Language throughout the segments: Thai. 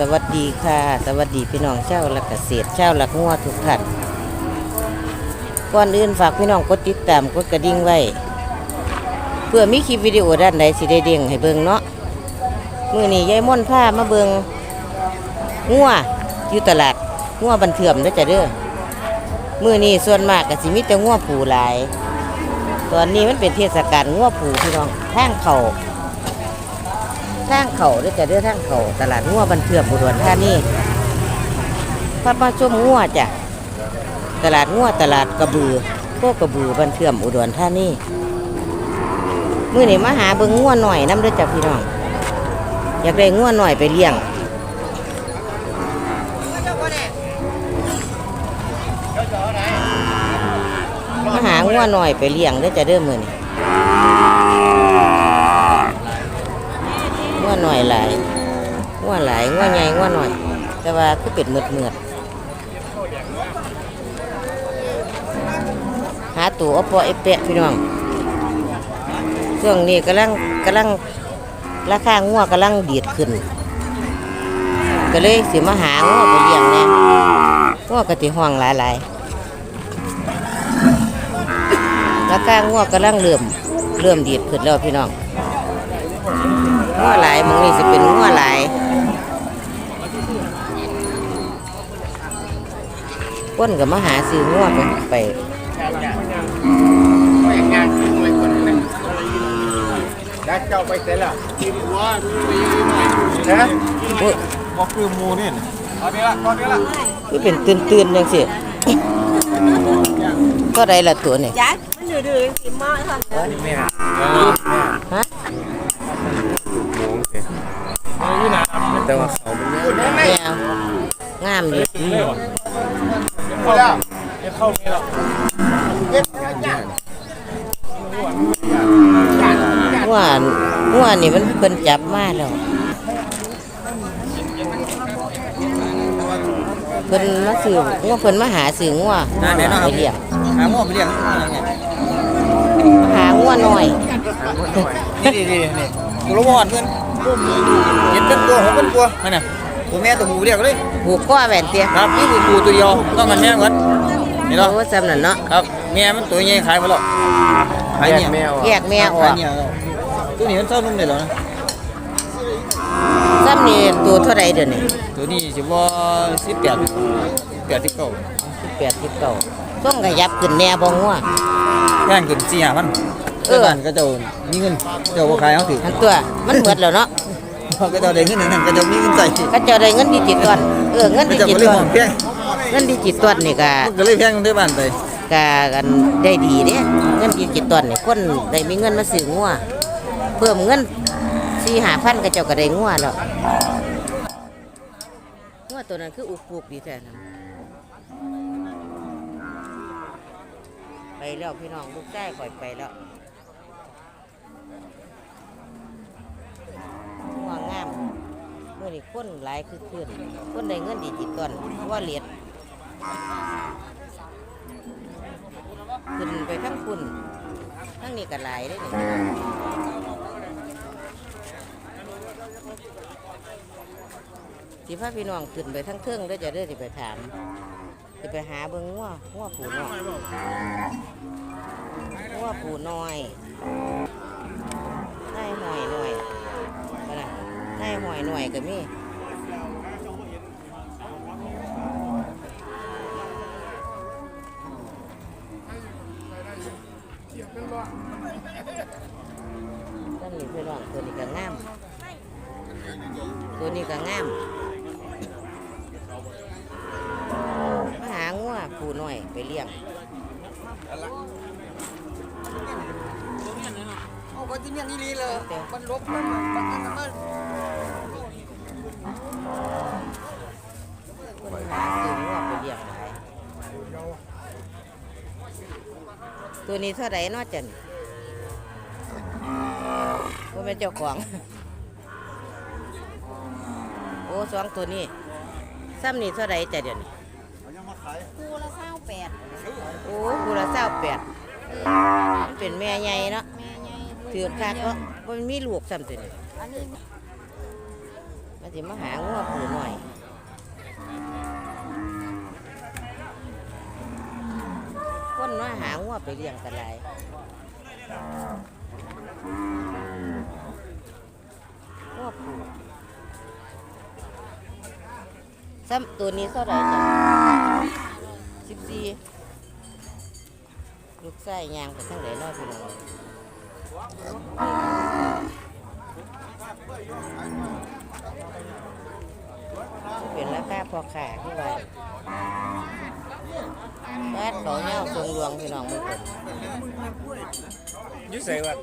สวัสดีค่ะ สวัสดีพี่น้องเช่าวรักเกษตรเช่าวรักงัวทุกท่านก่อนอื่นฝากพี่น้องกดติดตามกดกระดิ่งไว้ เพื่อมีคลิปวิดีโอด้านใดสิได้เด้งให้เบิ่งเนาะมื้อนี้ยายม่อนผ้ามาเบิ่งงัวอยู่ตลาดงัวบันเทื่อมเด้อจ้ะเด้อมื้อนี้ส่วนมากก็สิมีแต่งัวผูหลาย ตอนนี้มันเป็นเทศกาลงัวผูพี่น้องทางเข่า ทางเขาด้วยจะเด้อทางเขาตลาดงัวบันเทือมอุดรธานีพัดมาชมงัวจ้ะตลาดงัวตลาดกระบือพวกกระบือบันเทือมอุดรธานีมื้อนี้มาหาเบิ่งงัวหน่อยน้ำเด้อจ้ะพี่น้อง อยากได้งัวหน่อยไปเลี้ยงมาหางัวหน่อยไปเลี้ยงเด้อจ้ะเด้อมื้อนี้ งัวหน่อยหลายงัวหลายงัวใหญ่งัวหน่อย แต่ว่าคือเป็ดเมือดเมือดหาตัวอปอเอเปะพี่น้องช่วงนี้กำลังกำลังราคางัวกำลังเดีดขึ้น ก็เลยสิมาหางัวไปเลี้ยงแน่งัวกะติห้องหลายหลายราคางัวกำลังเริ่มเริ่มเดีดขึ้นแล้วพี่น้อง งัวหลายมึงนี่สิเป็นงัวหลายก้นกับมาหาซื้องัวไปไปแล้วเจ้าไปเสร็จแล้วกินหัวนะอุ๊ยก็คือมูนี่ตอนนี้ละตอนนี้ละคือเป็นตื่นตื่นๆจังสิก็ได้ละตัวนี่ Dạ, nó đưa đưa thì mơ thôi. แม่ฮะ แต่ว่าเขามันเยอะแมวงามดีหมดแล้วงัวงัวนี่มันเพิ่นจับมาแล้วเพิ่นมาซื้องัวเพิ่นมาหาซื้องัวไปเลี้ยงหาหม้อไปเลี้ยงหางัวหน่อยนี่นี่นี่นี่ตัวละวอนเพื่อน เจ็ดเป็นตัวหกเป็นตัวนั่นน่ะตัวแม่ตัวหมูเรียกเลยผูกก้อแหวนเตี้ยครับนี่คือปูตัวเดียวต้องกันแม่กันเห็นหรอโอ้จำนั่นเนาะครับแม่มันตัวใหญ่ขายไปแล้วขายเนี่ยแมวแยกแม่ออขายกเนี่ยตัวนี้มันเท่านุ่มเลยเหรอนะซ้ำนี่ตัวเท่าไรเดี๋ยวนี้ตัวนี้สิว่าสิบแปดแปดที่เก้าสิบแปดสิบเก้าต้องขยับขึ้นแน่บ่งัวแพงขึ้นสี่ห้าพัน เออเจ้าบ้านก็เจ้ามีเงินเจ้าบ่ขายเขาถืออันตัวมันหมดแล้วเนาะก็เจ้าได้เงินนั่นก็เจ้ามีเงินใส่ก็เจะได้เงินดิจิตอลเออเงินก็ดิเจ้าจิก็ตเลยอหลอมแพงเงินดิจิตอลนี่ก็มันก็เลยแพงที่บ้านไปก็กันได้ดีเด้เงินดิจิตอลนี่คนได้มีเงินมาซื้องัวเพิ่มเงินสี่หาพันก็เจ้าก็ได้งัวแล้วงัวตัวนั้นคืออุกปุกดีแท้นะไปแล้วพี่น้องลูกชายข่อยไปแล้วงัวงามเมื่อนี้คนหลายคือขึ้นคนได้เงินดิจิตอลว่าเหรียญขึ้นไปทั้งคุณทั้งนี้ก็หลายได้นี่สิพาพี่น้องขึ้นไปทั้งเครื่องได้อจะเด้อสิไปถามสิไปหาเบิ่งงัวงัวผูน้อยงัวผูน้อยนายหอยหน่อยนั่นน่ะ นายหอยหน่อยก็มีต้นนี้พี่น้องตัวนี้ก็งาม ตัวนี้ก็งามมาหางัวผูหน่อยไปเลี้ยงโอ้ก็ที่เนี่ยนี่เลยมันลบมันมันมันคนหาซื้องัวไปเลี้ยงหลาย ตัวนี้เท่าไหร่เนาะจันว่าเป็นเจ้าของ โอ้สองตัวนี้ซ้ำนี่เท่าไหร่แต่เดี๋ยวนี้ Cua là sao bẹt. โอ้คูละเศร้าแปดมันเป็นแม่ใหญ่เนาะ Mẹ nhây. ถือคักเนาะมันมีลูกซ้ำตัวนี้ Anh đi มันสิมาหางัวผูหน่อย คนมา หางัวไปเลี้ยงกันหลายงัวผูกซ้ำตัวนี้เท่าไหร่จ้ะสิบสี่ลูกไส้ยางไปทั้งไหนรอดพี่น้องเป็นราคาพอขาที่ว่า บ้านเขาเนี่ยทรงรวงพี่น้องมือคนยุ่ใส่วัด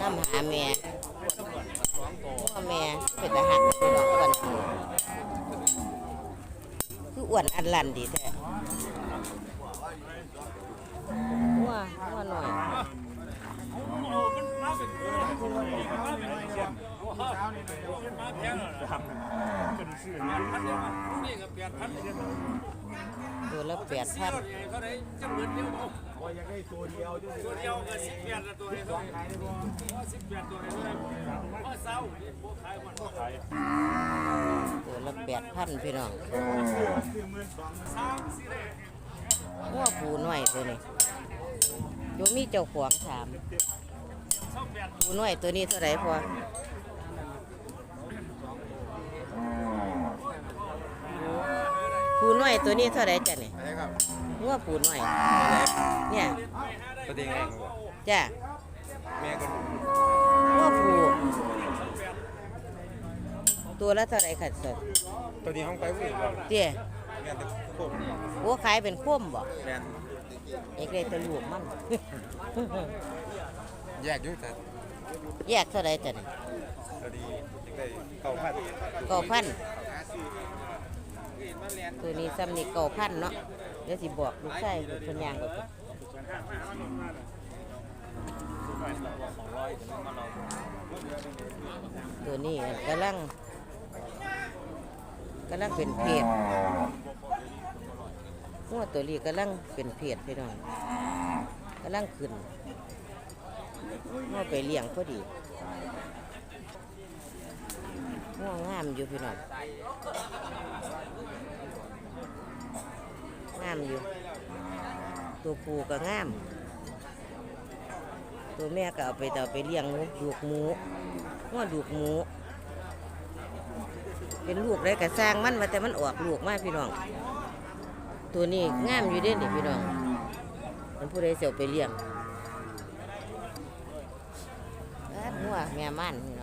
น้ำหาแม่พ่อแม่เป็นทหารพี่น้องกันคืออ้วนอันลันดีแท้หัวหั วหน่อยตัวละแปดพันว่าอยากได้ตัวเดียวด้วยตัวละแปดพันพี่น้องหัวผูหน่อยตัวนี้โยมีเจ้าของถามผูหน่อยตัวนี้เท่าไหร่พอ ผูหน่อยตัวนี้เท่าไหร่จ้ะนี่อะไรครับหัวผูหน่อย เนี่ยประเด็นไงครับจ้ะแม่ก็หัวผูตัวละเท่าไหร่ขัดสดตัวนี้ห้องไปวิ่งบ่เตี้ยแม่ตะโคบหัวขายเป็นข้มบ่แม่นเอกเลยตะลูกมันแยกอยู่แต่แยกเท่าไรจ้ะนี่ตัวนี้ยังได้เก้าพันเก้าพัน ตัวนี้ซ้ำนี่เก้าพันเนาะเดี๋ยวสิบอกลูกชายลูกคนยางก่อนตัวนี้กำลังกำลังเป็นเพศหัวตัวนี้กำลังเป็นเพศพี่น้องกำลังขึ้นหัวไปเลี้ยงพอดี ง่วงงามอยู่พี่น้องงามอยู่ ตัวผูก็งาม ตัวแม่ก็เอาไปต่อาไปเลี้ยงดูกหมูง่วดูกหมู เป็นลูกได้กระสร้างมันมาแต่มันออกลูกมากพี่น้อง ตัวนี้งามอยู่เด้นี่พี่น้อง มันผู้ใดเสียวไปเลี้ยงหัวแม่ม่านนี่